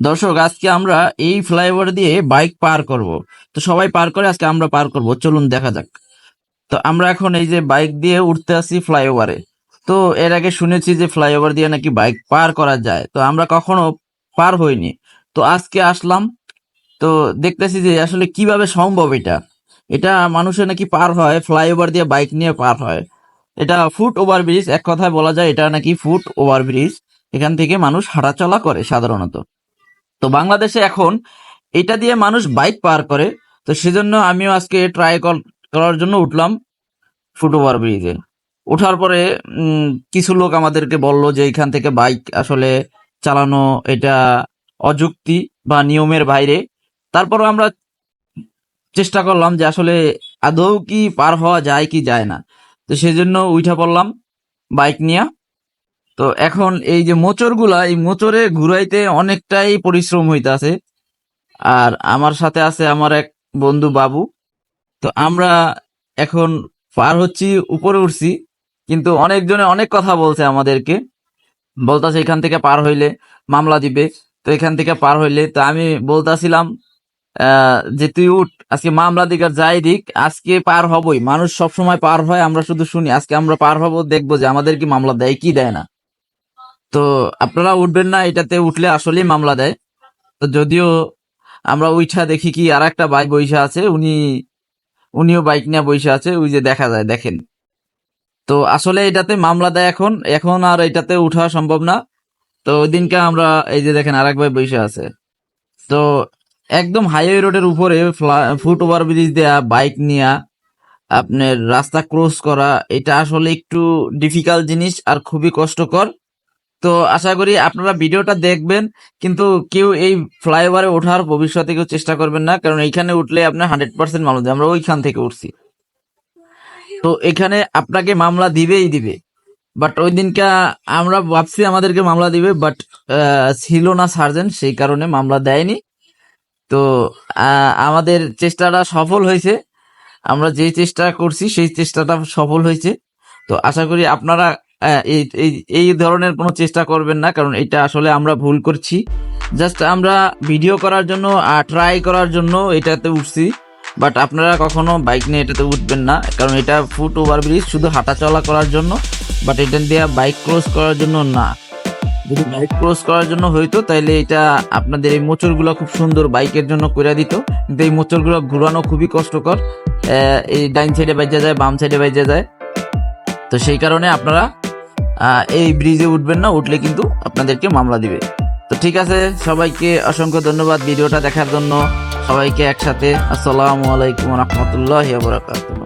দর্শক, আজকে আমরা এই ফ্লাইওভার দিয়ে বাইক পার করব। তো সবাই পার করে আজকে আমরা পার করব। চলুন দেখা যাক। তো আমরা এখন এই যে বাইক দিয়ে উঠতে আসি ফ্লাইওভারে তো এর আগে শুনেছি যে ফ্লাইওভার দিয়ে নাকি বাইক পার করা যায়। তো আমরা কখনো পার হইনি। তো আজকে আসলাম। তো দেখতেছি যে আসলে কীভাবে সম্ভব এটা? এটা মানুষের নাকি পার হয় ফ্লাইওভার দিয়ে বাইক নিয়ে পার হয়। এটা ফুট ওভার ব্রিজ এক কথায় বলা যায় এটা নাকি ফুট ওভার ব্রিজ এখান থেকে মানুষ হাঁটাচলা করে সাধারণত। তো বাংলাদেশে এখন এটা দিয়ে মানুষ বাইক পার করে, তো সেজন্য আমিও আজকে ট্রাই করার জন্য উঠলাম ফুট ওভার ব্রিজে ওঠার পরে কিছু লোক আমাদেরকে বলল যে এখান থেকে বাইক আসলে চালানো এটা অযুক্তি বা নিয়মের বাইরে। তারপর আমরা চেষ্টা করলাম যে আসলে আদৌ কি পার হওয়া যায় কি যায় না। তো সেজন্য উঠা পড়লাম বাইক নিয়ে। তো এখন এই যে মোচরগুলা, এই মোচরে ঘুরাইতে অনেকটাই পরিশ্রম হইতাছে। আর আমার সাথে আছে আমার এক বন্ধু বাবু। তো আমরা এখন পার হচ্ছি, উপরে উঠছি। কিন্তু অনেকজনে অনেক কথা বলছে আমাদেরকে। বলতাছে এখান থেকে পার হইলে মামলা দিবে। তো এখান থেকে পার হইলে, তো আমি বলতাছিলাম যে তুই উঠ, আজকে মামলা দিক আর যাই দিক, আজকে পার হবই। মানুষ সবসময় পার হয়, আমরা শুধু শুনি। আজকে আমরা পার হব, দেখব যে আমাদের কি মামলা দেয়, কি দেয় না। তো আপনারা উঠবেন না, এটাতে উঠলে আসলেই মামলা দেয়। তো যদিও আমরা উইঠা দেখি কি আর একটা বাইক বইসা আছে, উনি, উনিও বাইক নিয়ে বইসা আছে, ওই যে দেখা যায়, দেখেন। তো আসলে এটাতে মামলা দেয় এখন এখন আর এটাতে উঠা সম্ভব না। তো ওই দিনকে আমরা, এই যে দেখেন আরেক ভাই বইসা আছে। তো একদম হাইওয়ে রোডের উপরে ফুট ওভার ব্রিজ দেয়া, বাইক নিয়া, আপনার রাস্তা ক্রস করা, এটা আসলে একটু ডিফিকাল্ট জিনিস আর খুবই কষ্টকর। তো আশা করি আপনারা ভিডিওটা দেখবেন, কিন্তু কেউ এই ফ্লাইওভারে ওঠার ভবিষ্যতে কেউ চেষ্টা করবেন না, কারণ এইখানে উঠলে আপনার হান্ড্রেড পার্সেন্ট মামলা আমরা ওইখান থেকে উঠছি। তো এখানে আপনাকে মামলা দিবেই দিবে। বাট ওই দিনকা আমরা ভাবছি আমাদেরকে মামলা দিবে, বাট ছিল না সার্জেন্ট, সেই কারণে মামলা দেয়নি। তো আমাদের চেষ্টাটা সফল হয়েছে। আমরা যে চেষ্টা করছি, সেই চেষ্টাটা সফল হয়েছে। তো আশা করি আপনারা এই ধরনের কোনো চেষ্টা করবেন না, কারণ এটা আসলে আমরা ভুল করছি। জাস্ট আমরা ভিডিও করার জন্য ট্রাই করার জন্য এটাতে উঠছি। বাট আপনারা কখনো বাইক নিয়ে এটাতে উঠবেন না, কারণ এটা ফুট ওভার ব্রিজ শুধু হাঁটাচলা করার জন্য। বাট এটা দিয়ে বাইক ক্রস করার জন্য না। যদি বাইক ক্রস করার জন্য হইতো, তাইলে এটা আপনাদের এই মোচরগুলো খুব সুন্দর বাইকের জন্য করে দিত। কিন্তু এই মোচরগুলো ঘুরানো খুবই কষ্টকর। এই ডাইন সাইডে বাইজা যায়, বাম সাইডে বাইজা যায়। তো সেই কারণে আপনারা এই ব্রিজে উঠবেন না, উঠলে কিন্তু আপনাদেরকে মামলা দিবে। তো ঠিক আছে, সবাইকে অসংখ্য ধন্যবাদ ভিডিওটা দেখার জন্য। সবাইকে একসাথে, আসসালামু আলাইকুম রহমতুল্লাহ বরাকাতুহ।